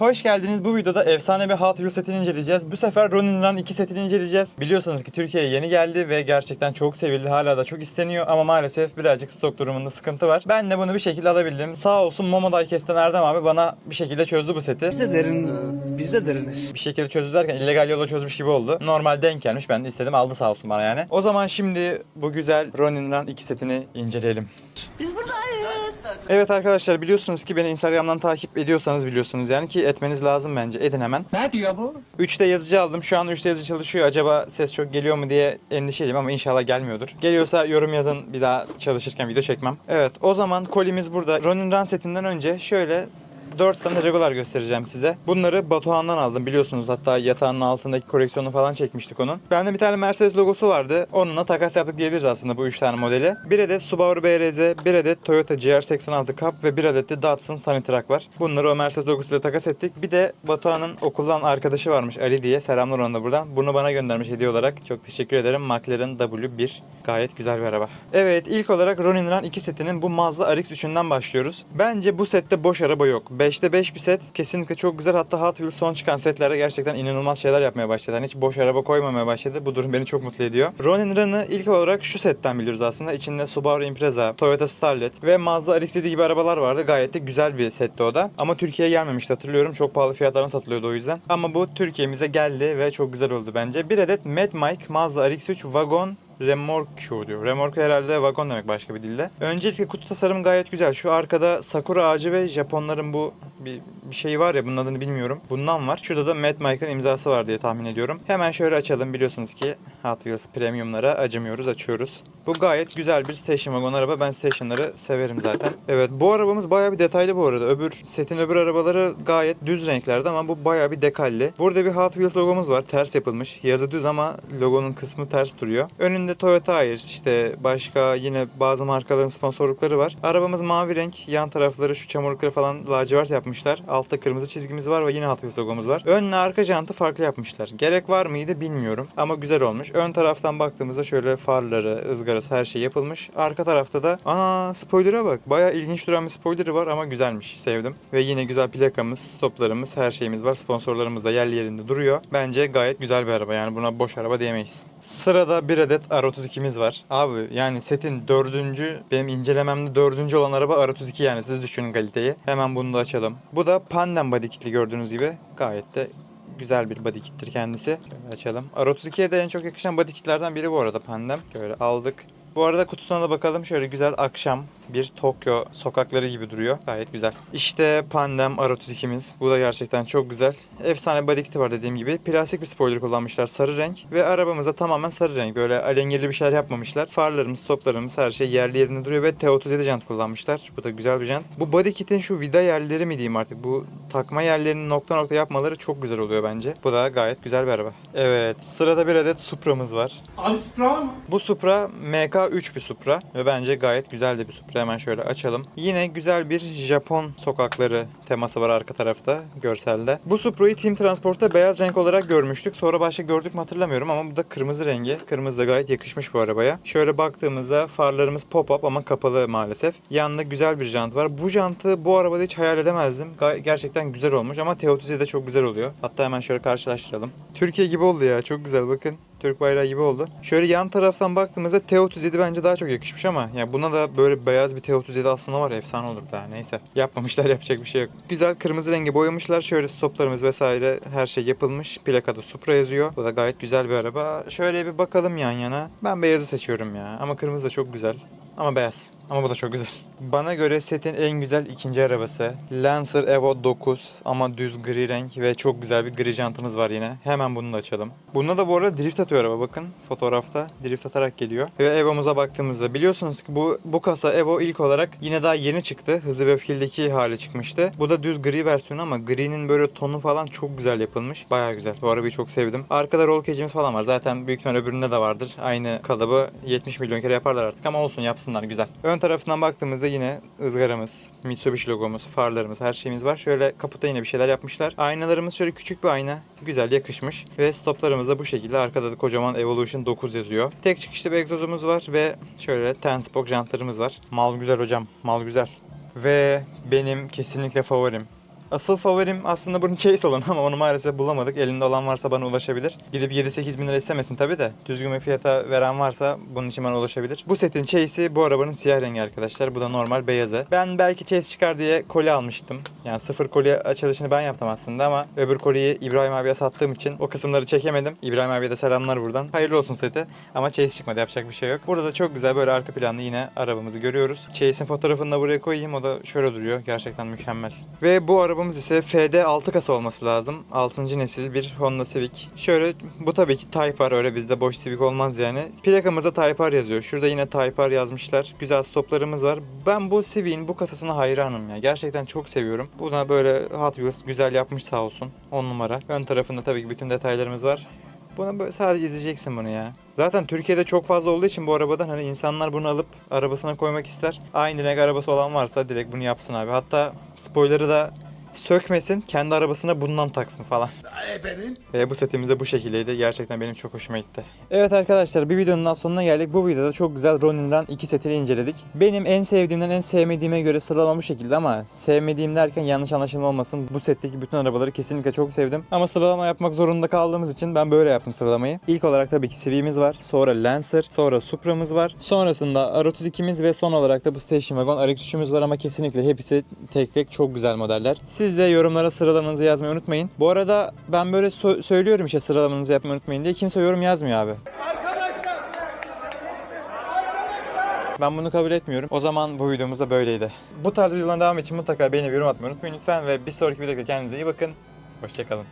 Hoş geldiniz. Bu videoda efsane bir Hot Wheels setini inceleyeceğiz. Bu sefer Ronin Run 2 setini inceleyeceğiz. Biliyorsunuz ki Türkiye'ye yeni geldi ve gerçekten çok sevildi. Hala da çok isteniyor ama maalesef birazcık stok durumunda sıkıntı var. Ben de bunu bir şekilde alabildim. Sağ olsun Momo Diecast'ten Erdem abi bana bir şekilde çözdü bu seti. Biz de derin, biz de deriniz. Bir şekilde çözdü derken illegal yolla çözmüş gibi oldu. Normal denk gelmiş. Ben de istedim aldı sağ olsun bana yani. O zaman şimdi bu güzel Ronin Run 2 setini inceleyelim. Biz buradayız. Evet arkadaşlar biliyorsunuz ki beni Instagram'dan takip ediyorsanız biliyorsunuz yani ki etmeniz lazım bence. Edin hemen. Ne diyor bu? 3'te yazıcı aldım. Şu an 3'te yazıcı çalışıyor. Acaba ses çok geliyor mu diye endişeliyim ama inşallah gelmiyordur. Geliyorsa yorum yazın bir daha çalışırken video çekmem. Evet o zaman kolimiz burada. Ronin Run setinden önce şöyle 4 tane regular göstereceğim size. Bunları Batuhan'dan aldım biliyorsunuz. Hatta yatağının altındaki koleksiyonu falan çekmiştik onun. Bende bir tane Mercedes logosu vardı. Onunla takas yaptık diyebiliriz aslında bu 3 tane modeli. Bir adet Subaru BRZ, bir adet Toyota GR86 Cup ve bir adet de Datsun Sanitrack var. Bunları o Mercedes logosuyla takas ettik. Bir de Batuhan'ın okuldan arkadaşı varmış Ali diye. Selamlar ona da buradan. Bunu bana göndermiş hediye olarak. Çok teşekkür ederim. McLaren W1. Gayet güzel bir araba. Evet ilk olarak Ronin Run 2 setinin bu Mazda RX-3'ünden başlıyoruz. Bence bu sette boş araba yok. 5'te 5 bir set. Kesinlikle çok güzel. Hatta Hot Wheels son çıkan setlerde gerçekten inanılmaz şeyler yapmaya başladı. Yani hiç boş araba koymamaya başladı. Bu durum beni çok mutlu ediyor. Ronin Run'ı ilk olarak şu setten biliyoruz aslında. İçinde Subaru Impreza, Toyota Starlet ve Mazda RX-7 gibi arabalar vardı. Gayet de güzel bir setti o da. Ama Türkiye'ye gelmemişti hatırlıyorum. Çok pahalı fiyatlarına satılıyordu o yüzden. Ama bu Türkiye'mize geldi ve çok güzel oldu bence. Bir adet Mad Mike Mazda RX-3 Wagon Remorque diyor. Remorque herhalde vagon demek başka bir dilde. Öncelikle kutu tasarımı gayet güzel. Şu arkada sakura ağacı ve Japonların bu bir, bir şey var ya bunun adını bilmiyorum. Bundan var. Şurada da Mad Mike'ın imzası var diye tahmin ediyorum. Hemen şöyle açalım. Biliyorsunuz ki Hot Wheels Premium'lara acımıyoruz. Açıyoruz. Bu gayet güzel bir station wagon araba. Ben stationları severim zaten. Evet bu arabamız bayağı bir detaylı bu arada. Öbür setin öbür arabaları gayet düz renklerde ama bu bayağı bir dekalli. Burada bir Hot Wheels logomuz var. Ters yapılmış. Yazı düz ama logonun kısmı ters duruyor. Önünde Toyota Ayr işte başka yine bazı markaların sponsorlukları var. Arabamız mavi renk. Yan tarafları şu çamurlukları falan lacivert yapmışlar. Altta kırmızı çizgimiz var ve yine Hot Wheels logomuz var. Önle arka jantı farklı yapmışlar. Gerek var mıydı bilmiyorum ama güzel olmuş. Ön taraftan baktığımızda şöyle farları, ızgarası her şey yapılmış. Arka tarafta da ana spoiler'a bak. Bayağı ilginç duran bir spoiler'ı var ama güzelmiş. Sevdim. Ve yine güzel plakamız, stoplarımız, her şeyimiz var. Sponsorlarımız da yerli yerinde duruyor. Bence gayet güzel bir araba. Yani buna boş araba diyemeyiz. Sırada bir adet R32'miz var. Abi yani setin dördüncü, benim incelememde dördüncü olan araba R32 yani siz düşünün kaliteyi. Hemen bunu da açalım. Bu da Pandem body kitli gördüğünüz gibi. Gayet de güzel bir body kittir kendisi. Şöyle açalım. R32'ye de en çok yakışan body kitlerden biri bu arada Pandem. Şöyle aldık. Bu arada kutusuna da bakalım. Şöyle güzel akşam bir Tokyo sokakları gibi duruyor. Gayet güzel. İşte Pandem R32'miz. Bu da gerçekten çok güzel. Efsane body kiti var dediğim gibi. Plastik bir spoiler kullanmışlar. Sarı renk. Ve arabamızda tamamen sarı renk. Böyle alengirli bir şeyler yapmamışlar. Farlarımız, toplarımız her şey yerli yerinde duruyor. Ve T37 jant kullanmışlar. Bu da güzel bir jant. Bu body kitin şu vida yerleri mi diyeyim artık. Bu takma yerlerini nokta nokta yapmaları çok güzel oluyor bence. Bu da gayet güzel bir araba. Evet. Sırada bir adet Supra'mız var. Abi Supra mı? Bu Supra MK3 bir Supra ve bence gayet güzel de bir Supra. Hemen şöyle açalım. Yine güzel bir Japon sokakları teması var arka tarafta görselde. Bu Supra'yı Team Transport'ta beyaz renk olarak görmüştük. Sonra başka gördük mü hatırlamıyorum ama bu da kırmızı rengi. Kırmızı da gayet yakışmış bu arabaya. Şöyle baktığımızda farlarımız pop-up ama kapalı maalesef. Yanında güzel bir jant var. Bu jantı bu arabada hiç hayal edemezdim. Gerçekten güzel olmuş ama T37'de çok güzel oluyor. Hatta hemen şöyle karşılaştıralım. Türkiye gibi oldu ya. Çok güzel bakın. Türk bayrağı gibi oldu. Şöyle yan taraftan baktığımızda T37 bence daha çok yakışmış ama ya buna da böyle beyaz bir T37 aslında var efsane olur daha neyse. Yapmamışlar yapacak bir şey yok. Güzel kırmızı rengi boyamışlar. Şöyle stoplarımız vesaire her şey yapılmış. Plakada Supra yazıyor. Bu da gayet güzel bir araba. Şöyle bir bakalım yan yana. Ben beyazı seçiyorum ya. Ama kırmızı da çok güzel. Ama beyaz. Ama bu da çok güzel. Bana göre setin en güzel ikinci arabası. Lancer Evo 9 ama düz gri renk ve çok güzel bir gri jantımız var yine. Hemen bunu da açalım. Bunda da bu arada drift atıyor araba bakın. Fotoğrafta drift atarak geliyor. Ve Evo'muza baktığımızda biliyorsunuz ki bu bu kasa Evo ilk olarak yine daha yeni çıktı. Hızlı ve Öfkeli'deki hali çıkmıştı. Bu da düz gri versiyonu ama gri'nin böyle tonu falan çok güzel yapılmış. Baya güzel. Bu arabayı çok sevdim. Arkada roll cage'imiz falan var. Zaten büyük ihtimal öbüründe de vardır. Aynı kalıbı 70 milyon kere yaparlar artık ama olsun yapsınlar güzel. Ön tarafından baktığımızda yine ızgaramız, Mitsubishi logomuz, farlarımız, her şeyimiz var. Şöyle kaputa yine bir şeyler yapmışlar. Aynalarımız şöyle küçük bir ayna. Güzel yakışmış. Ve stoplarımız da bu şekilde. Arkada da kocaman Evolution 9 yazıyor. Tek çıkışlı bir egzozumuz var ve şöyle ten spoke jantlarımız var. Mal güzel hocam. Mal güzel. Ve benim kesinlikle favorim. Asıl favorim aslında bunun Chase olanı ama onu maalesef bulamadık. Elinde olan varsa bana ulaşabilir. Gidip 7-8 bin lira istemesin tabi de. Düzgün bir fiyata veren varsa bunun için bana ulaşabilir. Bu setin Chase'i bu arabanın siyah rengi arkadaşlar. Bu da normal beyazı. Ben belki Chase çıkar diye koli almıştım. Yani sıfır koli açılışını ben yaptım aslında ama öbür koliyi İbrahim abiye sattığım için o kısımları çekemedim. İbrahim abiye de selamlar buradan. Hayırlı olsun seti. Ama Chase çıkmadı yapacak bir şey yok. Burada da çok güzel böyle arka planlı yine arabamızı görüyoruz. Chase'in fotoğrafını da buraya koyayım. O da şöyle duruyor. Gerçekten mükemmel. Ve bu arabamız ise FD 6 kasa olması lazım. 6. nesil bir Honda Civic. Şöyle bu tabii ki Type R. Öyle bizde boş Civic olmaz yani. Plakamıza Type R yazıyor. Şurada yine Type R yazmışlar. Güzel stoplarımız var. Ben bu Civic'in bu kasasına hayranım ya. Gerçekten çok seviyorum. Buna böyle Hot Wheels güzel yapmış sağ olsun. 10 numara. Ön tarafında tabii ki bütün detaylarımız var. Buna böyle sadece izleyeceksin bunu ya. Zaten Türkiye'de çok fazla olduğu için bu arabadan hani insanlar bunu alıp arabasına koymak ister. Aynı renk arabası olan varsa direkt bunu yapsın abi. Hatta spoiler'ı da sökmesin, kendi arabasına bundan taksın falan. Ve bu setimiz de bu şekildeydi. Gerçekten benim çok hoşuma gitti. Evet arkadaşlar bir videonun daha sonuna geldik. Bu videoda çok güzel Ronin'den iki setini inceledik. Benim en sevdiğimden en sevmediğime göre sıralama bu şekilde ama sevmediğim derken yanlış anlaşılma olmasın. Bu setteki bütün arabaları kesinlikle çok sevdim. Ama sıralama yapmak zorunda kaldığımız için ben böyle yaptım sıralamayı. İlk olarak tabii ki Civic'imiz var. Sonra Lancer. Sonra Supra'mız var. Sonrasında R32'miz ve son olarak da bu Station Wagon RX3'ümüz var ama kesinlikle hepsi tek tek çok güzel modeller. Siz de yorumlara sıralamanızı yazmayı unutmayın. Bu arada ben böyle so- söylüyorum işte sıralamanızı yapmayı unutmayın diye kimse yorum yazmıyor abi. Ben bunu kabul etmiyorum. O zaman bu videomuz da böyleydi. Bu tarz videoların devamı için mutlaka beğeni ve yorum atmayı unutmayın lütfen ve bir sonraki videoda kendinize iyi bakın. Hoşçakalın.